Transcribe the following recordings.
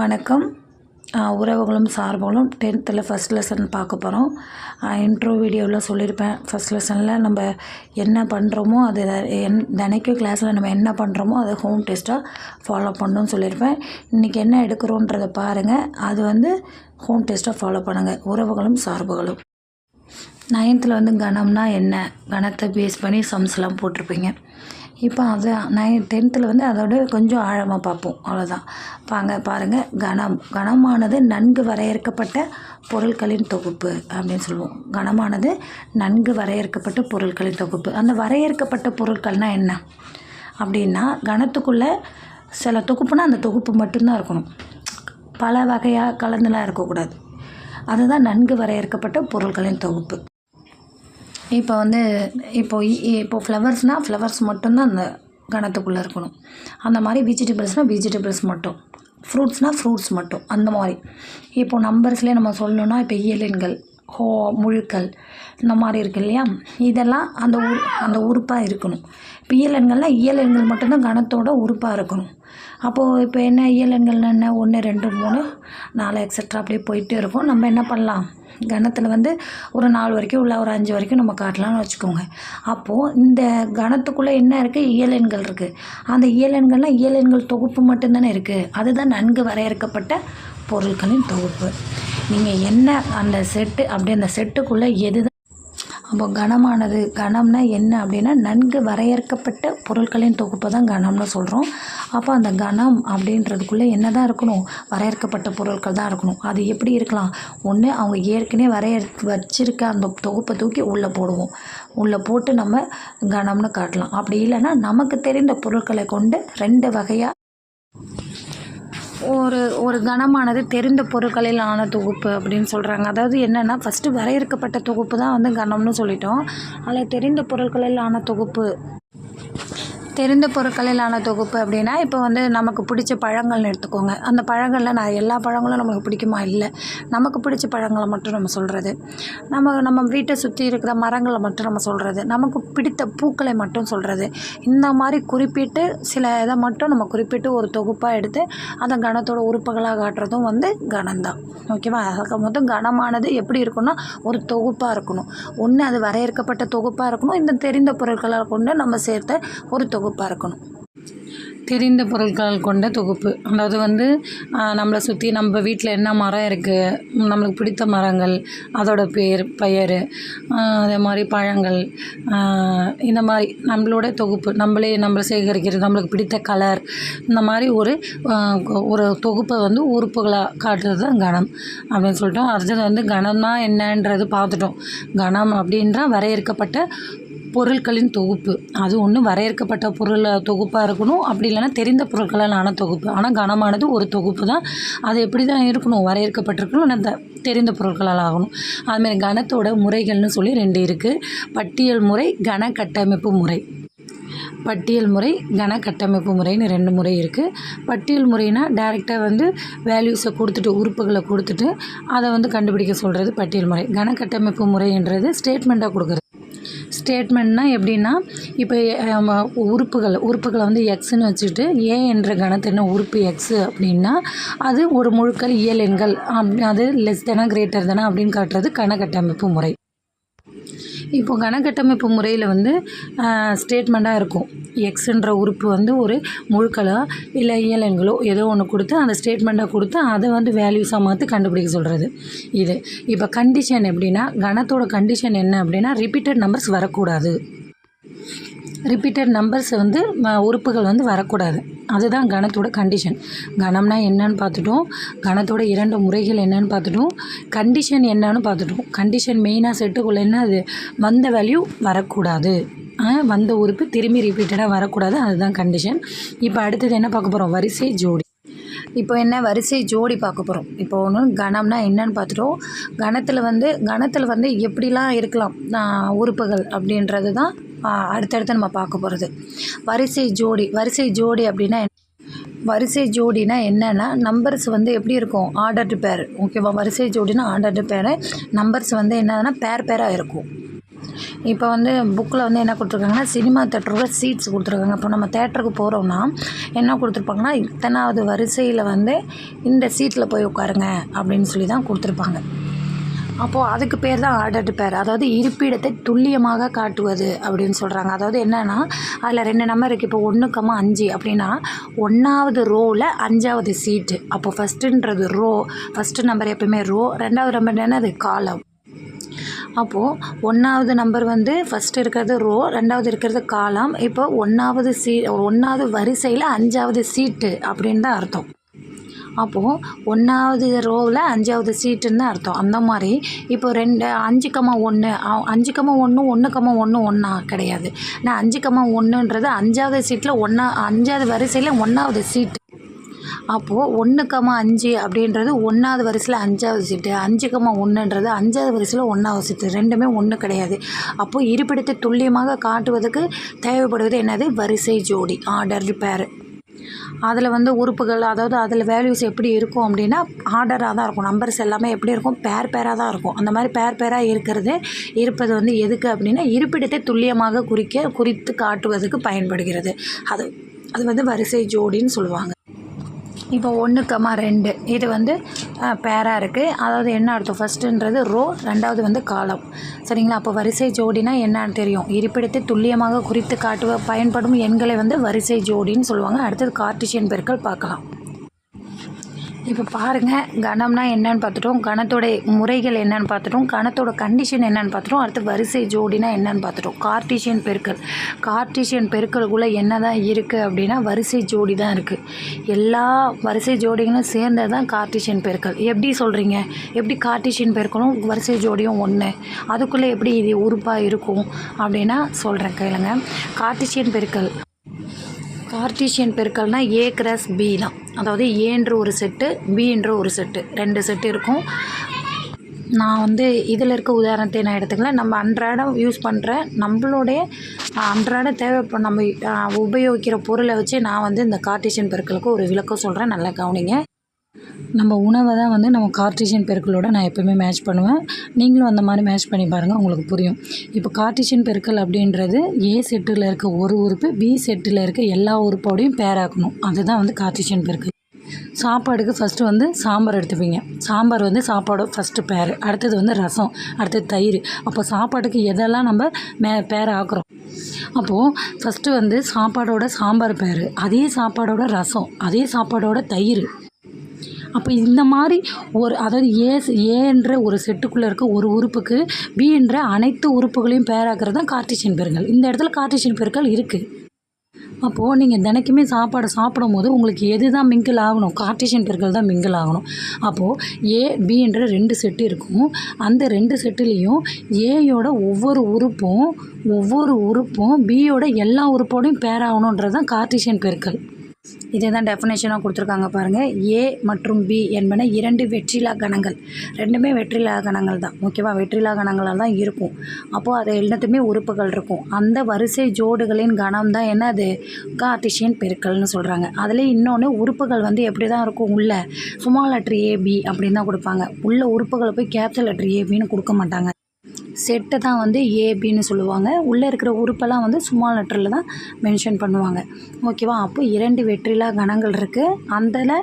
வணக்கம். உறவுகளும் சார்புகளும் டென்த்தில் ஃபஸ்ட் லெசன் பார்க்க போகிறோம் இன்ட்ரோ வீடியோவில் சொல்லியிருப்பேன். ஃபஸ்ட் லெசனில் நம்ம என்ன பண்ணுறோமோ அது என் தினைக்கும் கிளாஸில் நம்ம என்ன பண்ணுறோமோ அதை ஹோம் டெஸ்ட்டாக ஃபாலோ பண்ணணும்னு சொல்லியிருப்பேன். இன்றைக்கி என்ன எடுக்கிறோன்றதை பாருங்கள் அது வந்து ஹோம் டெஸ்ட்டாக ஃபாலோ பண்ணுங்கள் உறவுகளும் சார்புகளும். நைன்த்தில் வந்து கணம்னா என்ன? கணத்தை பேஸ் பண்ணி சம்ஸ்லாம் போட்டிருப்பீங்க. இப்போ அது நைன் டென்த்தில் வந்து அதோட கொஞ்சம் ஆழமாக பார்ப்போம். அவ்வளோதான் பாங்க பாருங்கள் கணம் கணமானது நன்கு வரையறுக்கப்பட்ட பொருட்களின் தொகுப்பு அப்படின்னு சொல்லுவோம். கணமானது நன்கு வரையறுக்கப்பட்ட பொருட்களின் தொகுப்பு. அந்த வரையறுக்கப்பட்ட பொருட்கள்னால் என்ன? அப்படின்னா கணத்துக்குள்ளே சில தொகுப்புனா அந்த தொகுப்பு மட்டும்தான் இருக்கணும். பல வகையாக கலந்துலாம் இருக்கக்கூடாது. அதுதான் நன்கு வரையறுக்கப்பட்ட பொருட்களின் தொகுப்பு. இப்போ வந்து இப்போ இ- இப்போ ஃப்ளவர்ஸ்னால் ஃப்ளவர்ஸ் மட்டும்தான் அந்த கணத்துக்குள்ளே இருக்கணும். அந்த மாதிரி வெஜிடபிள்ஸ்னால் வெஜிடபிள்ஸ் மட்டும். ஃப்ரூட்ஸ்னால் ஃப்ரூட்ஸ் மட்டும். அந்த மாதிரி. இப்போ நம்பர்ஸ்லேயே நம்ம சொல்லணும்னா இப்போ இயலின்கள் ஹோ முழுக்கள் இந்த மாதிரி இருக்கு இல்லையா? இதெல்லாம் அந்த உரு அந்த உறுப்பாக இருக்கணும். இப்போ இயலெண்கள்னால் இயலெண்கள் மட்டும்தான் கணத்தோட உறுப்பாக இருக்கணும். அப்போது இப்போ என்ன இயலெண்கள்னா என்ன? ஒன்று ரெண்டு மூணு நாலு எக்ஸட்ரா அப்படியே போயிட்டே இருக்கும். நம்ம என்ன பண்ணலாம்? கணத்தில் வந்து ஒரு நாலு வரைக்கும் உள்ள ஒரு அஞ்சு வரைக்கும் நம்ம காட்டலாம்னு வச்சுக்கோங்க. அப்போது இந்த கணத்துக்குள்ளே என்ன இருக்குது இயலெண்கள் இருக்குது அந்த இயலெண்கள்னால் இயலெண்கள் தொகுப்பு மட்டும்தானே இருக்குது அதுதான் நன்கு வரையறுக்கப்பட்ட பொருட்களின் தொகுப்பு. நீங்கள் என்ன அந்த செட்டு அப்படி அந்த செட்டுக்குள்ளே எது அப்போ கணமானது கணம்னா என்ன அப்படின்னா நன்கு வரையறுக்கப்பட்ட பொருட்களின் தொகுப்பை தான் கணம்னு சொல்கிறோம் அப்போ அந்த கணம் அப்படின்றதுக்குள்ளே என்ன தான் இருக்கணும்? வரையறுக்கப்பட்ட பொருட்கள் தான் இருக்கணும். அது எப்படி இருக்கலாம்? ஒன்று அவங்க ஏற்கனவே வரையறுத்து வச்சிருக்க அந்த தொகுப்பை தூக்கி உள்ளே போடுவோம். உள்ளே போட்டு நம்ம கணம்னு காட்டலாம். அப்படி இல்லைன்னா நமக்கு தெரிந்த பொருட்களை கொண்டு ரெண்டு வகையாக ஒரு ஒரு கணமானது தெரிந்த பொருட்களில் ஆன தொகுப்பு அப்படின்னு சொல்கிறாங்க அதாவது என்னென்னா ஃபஸ்ட்டு வரையறுக்கப்பட்ட தொகுப்பு தான் வந்து கணம்னு சொல்லிட்டோம். அதில் தெரிந்த பொருட்களில் ஆன தொகுப்பு. தெரிந்த பொருட்களிலான தொகுப்பு அப்படின்னா இப்போ வந்து நமக்கு பிடிச்ச பழங்கள்னு எடுத்துக்கோங்க. அந்த பழங்களில் நான் எல்லா பழங்களும் நமக்கு பிடிக்குமா? இல்லை. நமக்கு பிடிச்ச பழங்களை மட்டும் நம்ம சொல்கிறது நம்ம நம்ம வீட்டை சுற்றி இருக்கிற மரங்களை மட்டும் நம்ம சொல்கிறது நமக்கு பிடித்த பூக்களை மட்டும் சொல்கிறது இந்த மாதிரி குறிப்பிட்டு சில இதை மட்டும் நம்ம குறிப்பிட்டு ஒரு தொகுப்பாக எடுத்து அந்த கணத்தோட உறுப்புகளாக காட்டுறதும் வந்து கணம்தான் ஓகேவா அதுக்கு மொத்தம் கணமானது எப்படி இருக்கும்னா ஒரு தொகுப்பாக இருக்கணும். ஒன்று அது வரையறுக்கப்பட்ட தொகுப்பாக இருக்கணும். இந்த தெரிந்த பொருட்களை கொண்டு நம்ம சேர்த்த ஒரு தொகுப்பு தொகுப்பாக இருக்கணும். தெரிந்த பொருட்கள் கொண்ட தொகுப்பு. அதாவது வந்து நம்மளை சுற்றி நம்ம வீட்டில் என்ன மரம் இருக்குது நம்மளுக்கு பிடித்த மரங்கள் அதோட பேர் பெயர் அதே மாதிரி பழங்கள் இந்த மாதிரி நம்மளோட தொகுப்பு நம்மளே நம்மளை சேகரிக்கிறது நம்மளுக்கு பிடித்த கலர் இந்த மாதிரி ஒரு ஒரு தொகுப்பை வந்து உறுப்புகளாக காட்டுறது தான் கணம் அப்படின்னு சொல்லிட்டோம். அடுத்தது வந்து கணம்னா என்னன்றது பார்த்துட்டோம். கணம் அப்படின்ற வரையறுக்கப்பட்ட பொருட்களின் தொகுப்பு. அது ஒன்று வரையறுக்கப்பட்ட பொருள் தொகுப்பாக இருக்கணும். அப்படி இல்லைன்னா தெரிந்த பொருட்களால் ஆன தொகுப்பு. ஆனால் கனமானது ஒரு தொகுப்பு தான். அது எப்படி தான் இருக்கணும்? வரையறுக்கப்பட்டிருக்கணும். ஆனால் த- தெரிந்த பொருட்களால் ஆகணும். அதுமாதிரி கணத்தோட முறைகள்னு சொல்லி ரெண்டு இருக்குது பட்டியல் முறை கன கட்டமைப்பு முறை. பட்டியல் முறை கன கட்டமைப்பு முறைன்னு ரெண்டு முறை இருக்குது பட்டியல் முறைனா டைரெக்டாக வந்து வேல்யூஸை கொடுத்துட்டு உறுப்புகளை கொடுத்துட்டு அதை வந்து கண்டுபிடிக்க சொல்கிறது பட்டியல் முறை. கன கட்டமைப்பு முறைன்றது ஸ்டேட்மெண்ட்டாக கொடுக்குறது. ஸ்டேட்மெண்ட்னால் எப்படின்னா இப்போ உறுப்புகள் உறுப்புகளை வந்து எக்ஸ்ன்னு வச்சுட்டு ஏ என்ற கணத்தின உறுப்பு எக்ஸு அப்படின்னா அது ஒரு முழுக்கள் இயல் எண்கள் அப்- அது லெஸ் தானா கிரேட்டர் தானா அப்படின்னு காட்டுறது கணக்கட்டமைப்பு முறை. இப்போ கணக்கட்டமைப்பு முறையில் வந்து ஸ்டேட்மெண்ட்டாக இருக்கும். எக்ஸுன்ற உறுப்பு வந்து ஒரு முழுக்களோ இல்லை இயலங்களோ ஏதோ ஒன்று கொடுத்து அந்த ஸ்டேட்மெண்ட்டாக கொடுத்து அதை வந்து வேல்யூஸாக மாற்றி கண்டுபிடிக்க சொல்கிறது இது. இப்போ கண்டிஷன் எப்படின்னா கணத்தோட கண்டிஷன் என்ன அப்படின்னா ரிப்பீட்டட் நம்பர்ஸ் வரக்கூடாது. ரிப்பீட்டட் நம்பர்ஸ் வந்து ம- உறுப்புகள் வந்து வரக்கூடாது. அதுதான் கணத்தோட கண்டிஷன் கணம்னா என்னன்னு பார்த்துட்டோம். கணத்தோட இரண்டு முறைகள் என்னன்னு பார்த்துட்டோம். கண்டிஷன் என்னன்னு பார்த்துட்டோம். கண்டிஷன் மெயினாக செட்டுக்குள்ள என்ன அது? வந்த வேல்யூ வரக்கூடாது. வந்த உறுப்பு திரும்பி ரிப்பீட்டடாக வரக்கூடாது. அதுதான் கண்டிஷன் இப்போ அடுத்தது என்ன பார்க்க போகிறோம் வரிசை ஜோடி. இப்போ என்ன? வரிசை ஜோடி பார்க்க போகிறோம் இப்போ ஒன்று கணம்னா என்னன்னு பார்த்துட்டோம். கணத்தில் வந்து கணத்தில் வந்து எப்படிலாம் இருக்கலாம்? உறுப்புகள் அப்படின்றது தான் அடுத்தடுத்து நம்ம பார்க்க போகிறது வரிசை ஜோடி வரிசை ஜோடி அப்படின்னா வரிசை ஜோடினா என்னென்னா நம்பர்ஸ் வந்து எப்படி இருக்கும்? ஆர்டர்டு பேர் ஓகேவா வரிசை ஜோடினா ஆர்டர்டு பேர் நம்பர்ஸ் வந்து என்னதுன்னா பேர் பேராக இருக்கும். இப்போ வந்து புக்கில் வந்து என்ன கொடுத்துருக்காங்கன்னா சினிமா தேட்டரோட சீட்ஸ் கொடுத்துருக்காங்க. இப்போ நம்ம தேட்டருக்கு போகிறோம்னா என்ன கொடுத்துருப்பாங்கன்னா இத்தனாவது வரிசையில் வந்து இந்த சீட்டில் போய் உட்காருங்க அப்படின்னு சொல்லி தான் கொடுத்துருப்பாங்க. அப்போது அதுக்கு பேர் தான் ஆர்டர்டு பேர் அதாவது இருப்பிடத்தை துல்லியமாக காட்டுவது அப்படின்னு சொல்கிறாங்க அதாவது என்னென்னா அதில் ரெண்டு நம்பர் இருக்குது இப்போ ஒன்றுக்கம்மா அஞ்சு அப்படின்னா ஒன்றாவது ரோவில் அஞ்சாவது சீட்டு அப்போ ஃபஸ்ட்டுன்றது ரோ ஃபஸ்ட்டு நம்பர் எப்பவுமே ரோ ரெண்டாவது நம்பர் என்னது? காலம் அப்போது ஒன்றாவது நம்பர் வந்து ஃபஸ்ட்டு இருக்கிறது ரோ ரெண்டாவது இருக்கிறது காலம் இப்போ ஒன்றாவது சீ ஒன்றாவது வரிசையில் அஞ்சாவது சீட்டு அப்படின்னு தான் அர்த்தம். அப்போது ஒன்றாவது ரோவில் அஞ்சாவது சீட்டுன்னு தான் அர்த்தம். அந்த மாதிரி இப்போ ரெண்டு அஞ்சு கம்மா ஒன்று அஞ்சு கம்மா ஒன்று ஒன்று கம்மா ஒன்று ஒன்றா கிடையாது. நான் அஞ்சு கம்மா ஒன்றுன்றது அஞ்சாவது சீட்டில் ஒன்றா அஞ்சாவது வரிசையில் ஒன்றாவது சீட்டு. அப்போது ஒன்று கம்மா அஞ்சு அப்படின்றது ஒன்றாவது வரிசையில் அஞ்சாவது சீட்டு அஞ்சு கம்மா ஒன்றுன்றது அஞ்சாவது வரிசையில் ஒன்றாவது சீட்டு ரெண்டுமே ஒன்று கிடையாது. அப்போது இருப்பிடத்தை துல்லியமாக காட்டுவதற்கு தேவைப்படுவது என்னது? வரிசை ஜோடி ஆர்டர் பேர் அதில் வந்து உறுப்புகள் அதாவது அதில் வேல்யூஸ் எப்படி இருக்கும் அப்படின்னா ஆர்டராக தான் இருக்கும். நம்பர்ஸ் எல்லாமே எப்படி இருக்கும்? பேர் பேராக தான் இருக்கும். அந்த மாதிரி பேர் பேராக இருக்கிறது இருப்பது வந்து எதுக்கு அப்படின்னா இருப்பிடத்தை துல்லியமாக குறிக்க குறித்து காட்டுவதற்கு பயன்படுகிறது. அது அது வந்து வரிசை ஜோடின்னு சொல்லுவாங்க. இப்போ ஒன்று கமா ரெண்டு. இது வந்து பேராக இருக்குது அதாவது என்ன அர்த்தம்? ஃபஸ்ட்டுன்றது ரோ ரெண்டாவது வந்து காலம் சரிங்களா? அப்போ வரிசை ஜோடினா என்னன்னு தெரியும். இருப்பிடத்தை துல்லியமாக குறித்து காட்டுவ பயன்படும் எண்களை வந்து வரிசை ஜோடின்னு சொல்லுவாங்க. அடுத்தது கார்டிஷியன் பெருக்கள் பார்க்கலாம். இப்போ பாருங்கள் கணம்னா என்னன்னு பார்த்துட்டோம். கணத்தோட முறைகள் என்னன்னு பார்த்துட்டோம். கணத்தோட கண்டிஷன் என்னன்னு பார்த்துட்டோம். அடுத்து வரிசை ஜோடினா என்னன்னு பார்த்துட்டோம். கார்டீசியன் பெருக்கல். கார்டீசியன் பெருக்கலுக்குள்ளே என்ன தான் இருக்குது அப்படின்னா வரிசை ஜோடி தான் இருக்குது எல்லா வரிசை ஜோடிகளும் சேர்ந்தது தான் கார்டீசியன் பெருக்கல். எப்படி சொல்கிறீங்க எப்படி கார்டீசியன் பெருக்கலும் வரிசை ஜோடியும் ஒன்று அதுக்குள்ளே எப்படி இது உறுப்பாக இருக்கும் அப்படின்னா சொல்கிறேன் கேளுங்க. கார்டீசியன் பெருக்கல். கார்டீசியன் பெருக்கல்னால் ஏ கிராஸ் பி தான். அதாவது ஏன்ற ஒரு செட்டு பின்ற ஒரு செட்டு ரெண்டு செட்டு இருக்கும். நான் வந்து இதில் இருக்க உதாரணத்தை நான் எடுத்துக்கல. நம்ம அன்றாடம் யூஸ் பண்ணுற நம்மளுடைய அன்றாட தேவை நம்ம உபயோகிக்கிற பொருளை வச்சு நான் வந்து இந்த கார்டீசியன் பெருக்கலுக்கு ஒரு விளக்கம் சொல்கிறேன் நல்லா கவனிங்க. நம்ம உணவை தான் வந்து நம்ம கார்டீசியன் பெருக்களோட நான் எப்போயுமே மேட்ச் பண்ணுவேன். நீங்களும் அந்த மாதிரி மேட்ச் பண்ணி பாருங்கள் உங்களுக்கு புரியும். இப்போ கார்டீசியன் பெருக்கல் அப்படின்றது ஏ செட்டில் இருக்க ஒரு உறுப்பு பி செட்டில் இருக்க எல்லா உறுப்போடையும் பேராக்கணும் அதுதான் வந்து கார்டீசியன் பெருக்கல் சாப்பாடுக்கு ஃபஸ்ட்டு வந்து சாம்பார் எடுத்துப்பீங்க. சாம்பார் வந்து சாப்பாடு ஃபஸ்ட்டு பேர் அடுத்தது வந்து ரசம் அடுத்தது தயிர். அப்போ சாப்பாட்டுக்கு எதெல்லாம் நம்ம மே பேர் ஆக்குறோம்? அப்போது ஃபஸ்ட்டு வந்து சாப்பாடோட சாம்பார் பேர் அதே சாப்பாடோட ரசம் அதே சாப்பாடோட தயிர். அப்போ இந்த மாதிரி ஒரு அதாவது ஏ ஏன்ற ஒரு செட்டுக்குள்ளே இருக்க ஒரு உறுப்புக்கு பி என்ற அனைத்து உறுப்புகளையும் பேராக்கிறது தான் கார்டீசியன் பெருங்கள் இந்த இடத்துல கார்டிஷியன் பெருக்கள் இருக்குது அப்போது நீங்கள் தினைக்குமே சாப்பாடு சாப்பிடும் போது உங்களுக்கு எது தான் மிங்கிள் ஆகணும்? கார்டீசியன் பெருக்கள் தான் மிங்கிள் ஆகணும். அப்போது ஏ பின்ற ரெண்டு செட்டு இருக்கும். அந்த ரெண்டு செட்டுலேயும் ஏயோட ஒவ்வொரு உறுப்பும் ஒவ்வொரு உறுப்பும் பியோட எல்லா உறுப்போடையும் பேராகணுன்றது தான் கார்டீசியன் பெருக்கள் இதே தான் டெஃபினேஷனாக கொடுத்துருக்காங்க பாருங்கள் ஏ மற்றும் பி என்பன இரண்டு வெற்றிலா கணங்கள். ரெண்டுமே வெற்றிலா கணங்கள் தான். ஓகேவா வெற்றிலா கணங்களாக தான் இருக்கும். அப்போது அது எல்லாத்துமே உறுப்புகள் இருக்கும். அந்த வரிசை ஜோடுகளின் கணம் தான் என்னது? கார்டிஷியன் பெருக்கல்னு சொல்கிறாங்க அதில் இன்னொன்று உறுப்புகள் வந்து எப்படி தான் இருக்கும்? உள்ள சுமால் லெட்ரு ஏபி அப்படின்னு தான் கொடுப்பாங்க. உள்ள உறுப்புகளை போய் கேப்சல் லெட்ரு ஏபின்னு கொடுக்க மாட்டாங்க. செட்டை தான் வந்து ஏபின்னு சொல்லுவாங்க. உள்ளே இருக்கிற உறுப்பெல்லாம் வந்து சும்மா லெட்டரில் தான் மென்ஷன் பண்ணுவாங்க. ஓகேவா? அப்போ இரண்டு வெற்றிலா கணங்கள் இருக்குது அதில்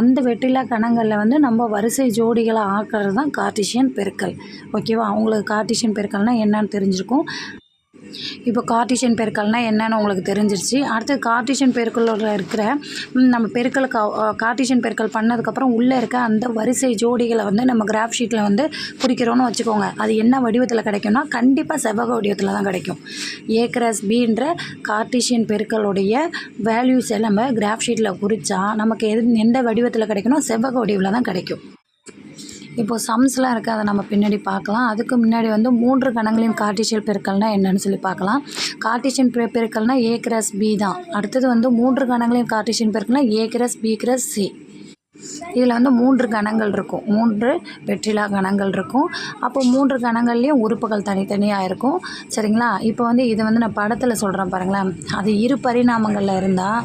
அந்த வெற்றிலா கணங்களில் வந்து நம்ம வரிசை ஜோடிகளை ஆக்கிறது தான் கார்டிஷியன் பெருக்கல். ஓகேவா? அவங்களுக்கு கார்டிஷியன் பெருக்கல்னால் என்னன்னு தெரிஞ்சிருக்கும். இப்போ கார்டிஷியன் பெருக்கல்னால் என்னன்னு உங்களுக்கு தெரிஞ்சிருச்சு. அடுத்து கார்டிஷியன் பெருக்கலோட இருக்கிற நம்ம பெருக்கல் கார்டிஷியன் பெருக்கல் பண்ணதுக்கப்புறம் உள்ளே இருக்க அந்த வரிசை ஜோடிகளை வந்து நம்ம கிராஃப் ஷீட்டில் வந்து குறிக்கிறோன்னு வச்சுக்கோங்க. அது என்ன வடிவத்தில் கிடைக்கும்னா கண்டிப்பாக செவ்வக வடிவத்தில் தான் கிடைக்கும். ஏ கிராஸ் பின்ற கார்டிஷியன் பெருக்கலுடைய வேல்யூஸ் நம்ம கிராஃப் ஷீட்டில் குறித்தா நமக்கு எது எந்த வடிவத்தில் கிடைக்கணும்? செவ்வக வடிவில் தான் கிடைக்கும். இப்போது சம்ஸ்லாம் இருக்குது அதை நம்ம பின்னாடி பார்க்கலாம். அதுக்கு முன்னாடி வந்து மூன்று கணங்களின் கார்டீசியல் பெருக்கள்னால் என்னன்னு சொல்லி பார்க்கலாம். கார்டிஷியன் பெ பெருக்கல்னா ஏ கிராஸ் பி தான். அடுத்தது வந்து மூன்று கணங்களின் Cartesian பெருக்கள்னால் A cross B cross C இதில் வந்து மூன்று கணங்கள் இருக்கும். மூன்று வெற்றிலா கணங்கள் இருக்கும். அப்போ மூன்று கணங்கள்லேயும் உறுப்புகள் தனித்தனியாக இருக்கும். சரிங்களா? இப்போ வந்து இது வந்து நான் படத்தில் சொல்கிறேன் பாருங்களேன். அது இரு பரிணாமங்களில் இருந்தால்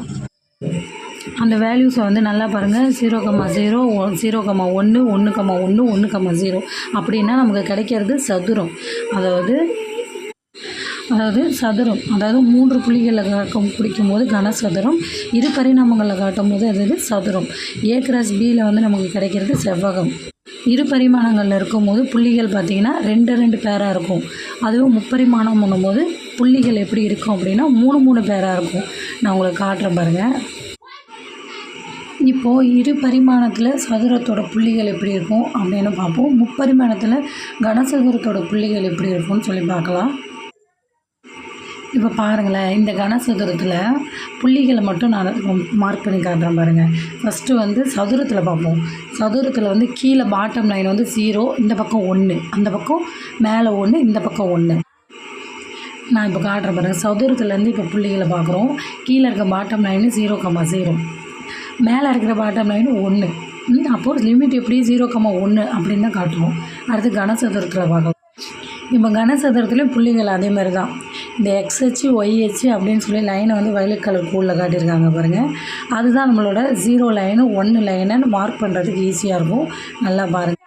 அந்த வேல்யூஸை வந்து நல்லா பாருங்கள் zero comma zero zero comma ஒன்று ஒன்று கம்மா ஒன்று ஒன்று கம்மா ஜீரோ அப்படின்னா நமக்கு கிடைக்கிறது சதுரம். அதாவது அதாவது சதுரம். அதாவது மூன்று புள்ளிகளில் காட்டும் குறிக்கும்போது கனசதுரம் இரு பரிணாமங்களில் காட்டும் போது அது சதுரம். ஏ கிராஸ் பியில் வந்து நமக்கு கிடைக்கிறது செவ்வகம். இரு பரிமாணங்களில் இருக்கும்போது புள்ளிகள் பார்த்திங்கன்னா ரெண்டு ரெண்டு பேராக இருக்கும். அதுவும் முப்பரிமாணம் பண்ணும்போது புள்ளிகள் எப்படி இருக்கும் அப்படின்னா மூணு மூணு பேராக இருக்கும். நான் உங்களுக்கு காட்டுறேன் பாருங்கள் இப்போது இரு பரிமாணத்தில் சதுரத்தோட புள்ளிகள் எப்படி இருக்கும் அப்படின்னு பார்ப்போம். முப்பரிமாணத்தில் கனசதுரத்தோட புள்ளிகள் எப்படி இருக்கும்னு சொல்லி பார்க்கலாம். இப்போ பாருங்களேன் இந்த கனசதுரத்தில் புள்ளிகளை மட்டும் நான் மார்க் பண்ணி காட்டுறேன் பாருங்கள் ஃபஸ்ட்டு வந்து சதுரத்தில் பார்ப்போம். சதுரத்தில் வந்து கீழே பாட்டம் லைன் வந்து ஜீரோ இந்த பக்கம் ஒன்று அந்த பக்கம் மேலே ஒன்று இந்த பக்கம் ஒன்று நான் இப்போ காட்டுறேன் பாருங்கள் சதுரத்துலேருந்து இப்போ புள்ளிகளை பார்க்குறோம். கீழே இருக்க bottom line zero comma zero மேலே இருக்கிற பாட்டம் லைன் ஒன்று அப்போது லிமிட் எப்படி ஜீரோ கம்மா ஒன்று அப்படின்னு தான் காட்டுவோம். அடுத்து கனசதுரத்தில் பார்க்கலாம். இப்போ கனசதுரத்துலேயும் புள்ளிகள் அதே மாதிரி தான். இந்த எக்ஸ்ஹெச் ஒய்ஹெச் அப்படின்னு சொல்லி லைனை வந்து வயலட் கலர் கூலில் காட்டியிருக்காங்க பாருங்கள் அதுதான் நம்மளோட ஜீரோ லைனு ஒன்று லைனுன்னு மார்க் பண்ணுறதுக்கு ஈஸியாக இருக்கும். நல்லா பாருங்கள்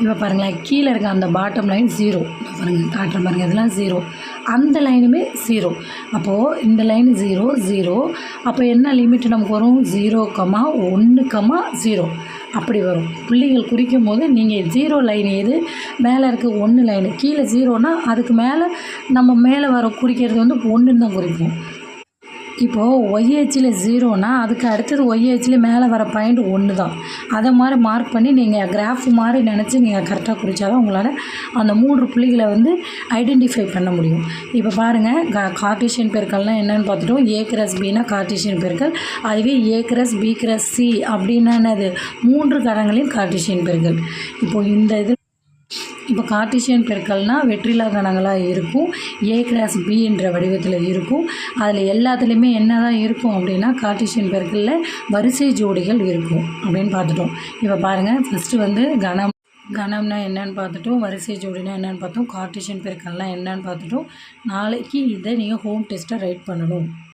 இப்போ பாருங்களேன் கீழே இருக்க அந்த பாட்டம் லைன் ஜீரோ பாருங்கள் காட்டுற பாருங்கள் இதெல்லாம் ஜீரோ அந்த லைனுமே ஜீரோ அப்போது இந்த லைன் ஜீரோ ஜீரோ அப்போ என்ன லிமிட் நமக்கு வரும்? ஜீரோ கமா ஒன்று கமா ஜீரோ அப்படி வரும். புள்ளிகள் குறிக்கும் போது நீங்கள் ஜீரோ லைன் எது மேலே இருக்க ஒன்று லைனு கீழே ஜீரோனால் அதுக்கு மேலே நம்ம மேலே வர குறிக்கிறது வந்து ஒன்றுன்னு தான் குறிப்போம். இப்போது ஒய்ஹெச்சில் ஜீரோனா அதுக்கு அடுத்தது ஒய்ஹெச்சில் மேலே வர பாயிண்ட் ஒன்று தான் அதை மாதிரி மார்க் பண்ணி நீங்கள் கிராஃப் மாதிரி நினச்சி நீங்கள் கரெக்டாக குறித்தாதான் உங்களால் அந்த மூன்று புள்ளிகளை வந்து ஐடென்டிஃபை பண்ண முடியும். இப்போ பாருங்கள் கா கார்டிஷியன் பெருக்கள்லாம் என்னென்னு பார்த்துட்டோம். ஏ கிரஸ் பினா கார்டிஷியன் பெருக்கல். அதுவே ஏ கிரஸ் பி கிரஸ் சி அப்படின்னானது மூன்று கடங்களையும் கார்டிஷியன் பெருக்கல். இப்போது இந்த இது இப்போ கார்டிஷியன் பெருக்கல்னா வெற்றிலா கணங்களாக இருக்கும். ஏ கிராஸ் பி என்ற வடிவத்தில் இருக்கும். அதில் எல்லாத்துலேயுமே என்ன தான் இருக்கும் அப்படின்னா கார்டிஷியன் பெருக்கலில் வரிசை ஜோடிகள் இருக்கும் அப்படின்னு பார்த்துட்டோம். இப்போ பாருங்கள் ஃபஸ்ட்டு வந்து கணம். கணம்னா என்னன்னு பார்த்துட்டோம் வரிசை ஜோடினா என்னன்னு பார்த்தோம் கார்டிஷியன் பெருக்கல்னா என்னன்னு பார்த்துட்டோம். நாளைக்கு இதை நீங்கள் ஹோம் டெஸ்ட்டை ரைட் பண்ணணும்.